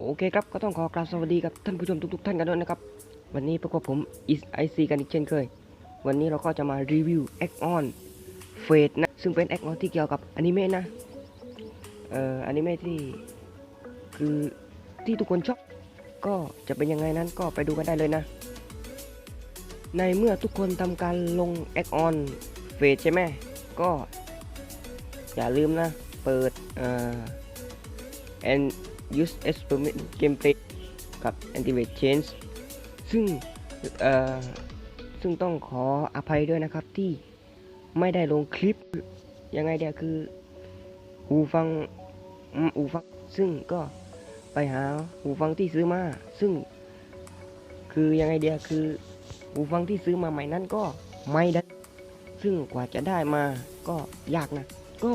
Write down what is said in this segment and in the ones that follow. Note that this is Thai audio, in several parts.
โอเคครับ ก็ต้องขอกราบสวัสดีกับท่านผู้ชมทุกๆท่านกันด้วยนะครับ วันนี้พบกับผมอิสไอซีกันอีกเช่นเคย วันนี้เราก็จะมารีวิว a อ on f a t e นะ ซึ่งเป็น a อ on ที่เกี่ยวกับอนิเมะนะ เอ่ออนิเมะที่คือที่ทุกคนชอบ ก็จะเป็นยังไงนั้นก็ไปดูกันได้เลยนะ ในเมื่อทุกคนทำการลง a อ on f a t e ใช่ไหม ก็ อย่าลืมนะ เปิด เอ่อ and use experiment gameplay กับ activate change ซึ่งเอ่อซึ่งต้องขออภัยด้วยนะครับที่ไม่ได้ลงคลิป ยังไงเดียวคือหูฟังอูฟัง ซึ่งก็ไปหาหูฟังที่ซื้อมา ซึ่ง คือยังไงเดียวคือหูฟังที่ซื้อมาใหม่นั้นก็ไม่ได้ ซึ่งกว่าจะได้มาก็ยากนะ ก็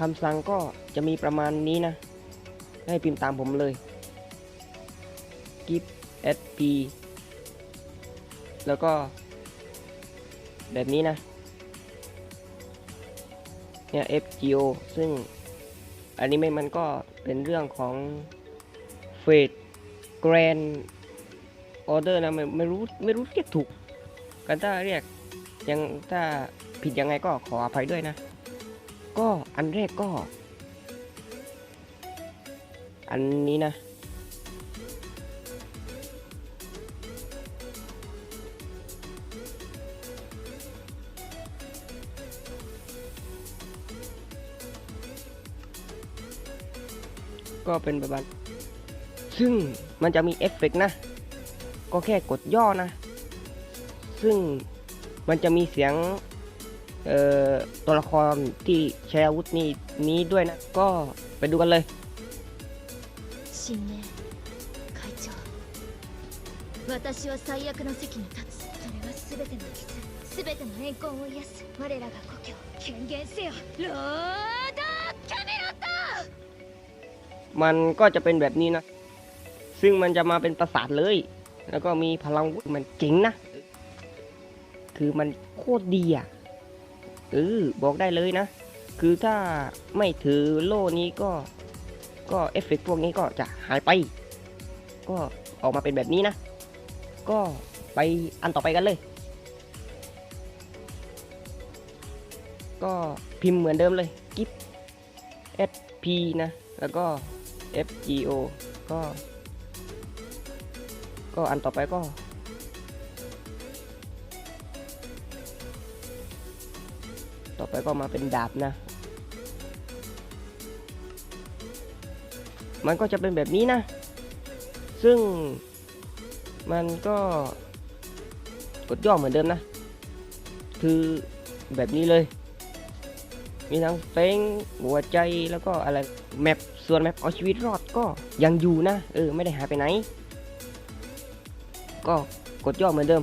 คำสั่งก็จะมีประมาณนี้นะ ให้พิมพ์ตามผมเลย give sp แล้วก็ แบบนี้นะ เนี่ย fgo ซึ่งอันนี้ไม่มันก็เป็นเรื่องของ f a t e grand order นะไม่ไม่รู้ไม่รู้เรียกถูก กันถ้าเรียกยังถ้าผิดยังไงก็ขออภัยด้วยนะ ก็อันแรกก็ อันนี้นะ ก็เป็นแบบนั้นซึ่งมันจะมีเอฟเฟกต์นะ ก็แค่กดย่อนะ ซึ่งมันจะมีเสียงตัวละครที่ใช้อาวุธนี้นี้ด้วยนะ ก็ไปดูกันเลย 新年会長私は最悪の席に立つそれは全ての傷全ての怨恨を癒す我らが故郷権限せよロードキャメロット มันก็จะเป็นแบบนี้นะ ซึ่งมันจะมาเป็นประสาทเลย แล้วก็มีพลังวุฒิมันเจ๋งนะ คือมันโคตรดีอ่ะเออบอกได้เลยนะ คือถ้าไม่ถือโล่นี้ก็ ก็เอฟเฟกต์พวกนี้ก็จะหายไป ก็ออกมาเป็นแบบนี้นะ ก็ไปอันต่อไปกันเลย ก็พิมพ์เหมือนเดิมเลยกิฟ SP นะ แล้วก็ FGO ก็ ก็อันต่อไปก็ต่อไปก็มาเป็นดาบนะ มันก็จะเป็นแบบนี้นะ ซึ่งมันก็กดย่อเหมือนเดิมนะ คือแบบนี้เลย มีทั้งเฟ้งหัวใจแล้วก็อะไรแมปส่วนแมปเอาชีวิตรอดก็ยังอยู่นะ เออ ไม่ได้หายไปไหน ก็กดย่อเหมือนเดิม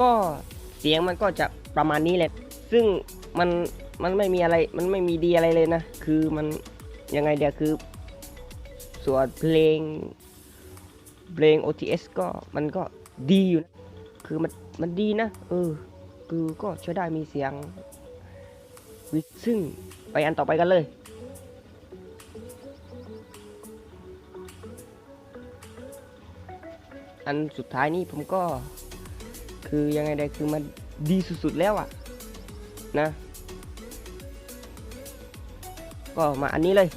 ก็เสียงมันก็จะประมาณนี้แหละ ซึ่งมันมันไม่มีอะไรมันไม่มีดีอะไรเลยนะ คือมันยังไงเดียวคือ ส่วนเพลง เพลง OTS ก็มันก็ดีอยู่นะคือมันมันดีนะ เออ คือก็ใช้ได้มีเสียงวิซึ่งไปอันต่อไปกันเลยอันสุดท้ายนี้ผมก็ คือยังไงได้คือมันดีสุดๆแล้วอะนะ ก็มาอันนี้เลย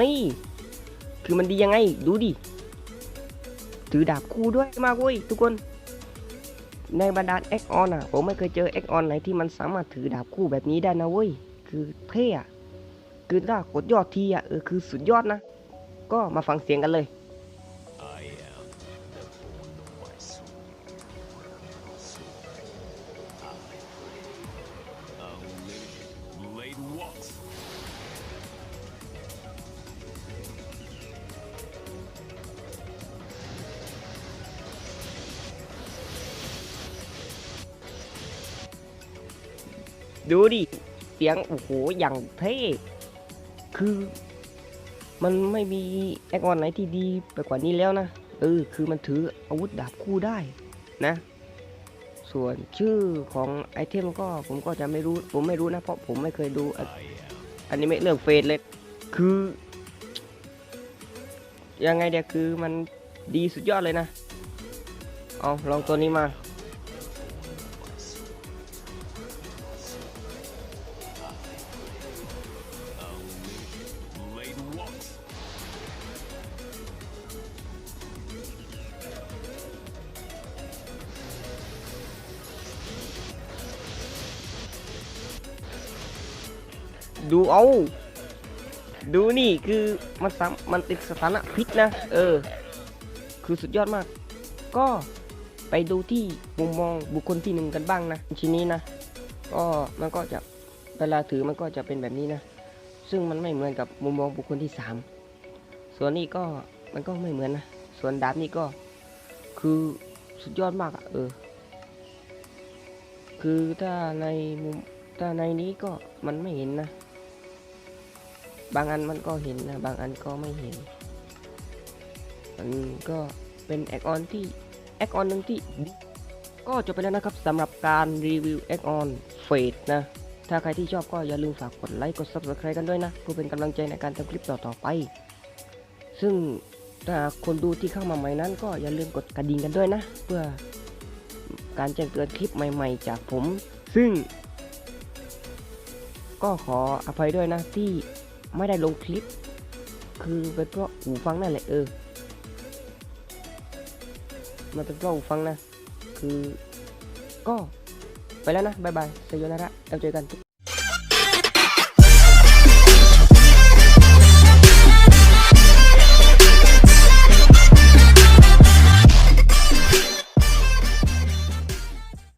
นี่ คือมันดียังไง ดูดิ ถือดาบคู่ด้วยมากเว้ยทุกคน ในบรรดา X on อะ ผมไม่เคยเจอ X on ไหนที่มันสามารถถือดาบคู่แบบนี้ได้นะเว้ย คือเท่อะคือถ้ากดยอดทีอะเออคือสุดยอดนะ ก็มาฟังเสียงกันเลย ดูดิ เสียง โอ้โห อย่างเท่ คือมันไม่มีแอคออนไหนที่ดีไปกว่านี้แล้วนะ เออ คือมันถืออาวุธดาบคู่ได้นะ ส่วนชื่อของไอเทมก็ผมก็จะไม่รู้ ผมไม่รู้นะ เพราะผมไม่เคยดูอ I am อนิเมะเรื่องเฟสเลย คือ ยังไงเดียคือมันดีสุดยอดเลยนะ เอาลองตัวนี้มา ดูเอา ดูนี่คือมันซ้ำมันติดสถานะพิษนะ เออ คือสุดยอดมาก ก็ไปดูที่มุมมองบุคคลที่หนึ่งกันบ้างนะชิ้นนี้นะก็มันก็จะเวลาถือมันก็จะเป็นแบบนี้นะ ซึ่งมันไม่เหมือนกับมุมมองบุคคลที่สามส่วนนี้ก็มันก็ไม่เหมือนนะ ส่วนดาบนี่ก็คือสุดยอดมากอะเออ คือถ้าในมุมถ้าในนี้ก็มันไม่เห็นนะ บางอันมันก็เห็นนะ บางอันก็ไม่เห็น มันก็เป็นแอคออนที่แอคออนหนึ่งที่ก็จบไปแล้วนะครับสำหรับการรีวิวแอคออนเฟดนะ ถ้าใครที่ชอบก็อย่าลืมฝากกดไลค์กด subscribe กันด้วยนะเพื่อเป็นกำลังใจในการทำคลิปต่อๆไป ซึ่งถ้าคนดูที่เข้ามาใหม่นั้น ก็อย่าลืมกดกระดิ่งกันด้วยนะ เพื่อการแจ้งเตือนคลิปใหม่ ๆ จากผม ซึ่ง ก็ขออภัยด้วยนะที่ ไม่ได้ลงคลิป คือเป็นเพราะหูฟังนั่นแหละเออ มันเป็นเพราะหูฟังนะ คือก็ไปแล้วนะบายบายเซยนาระแล้วเจอกัน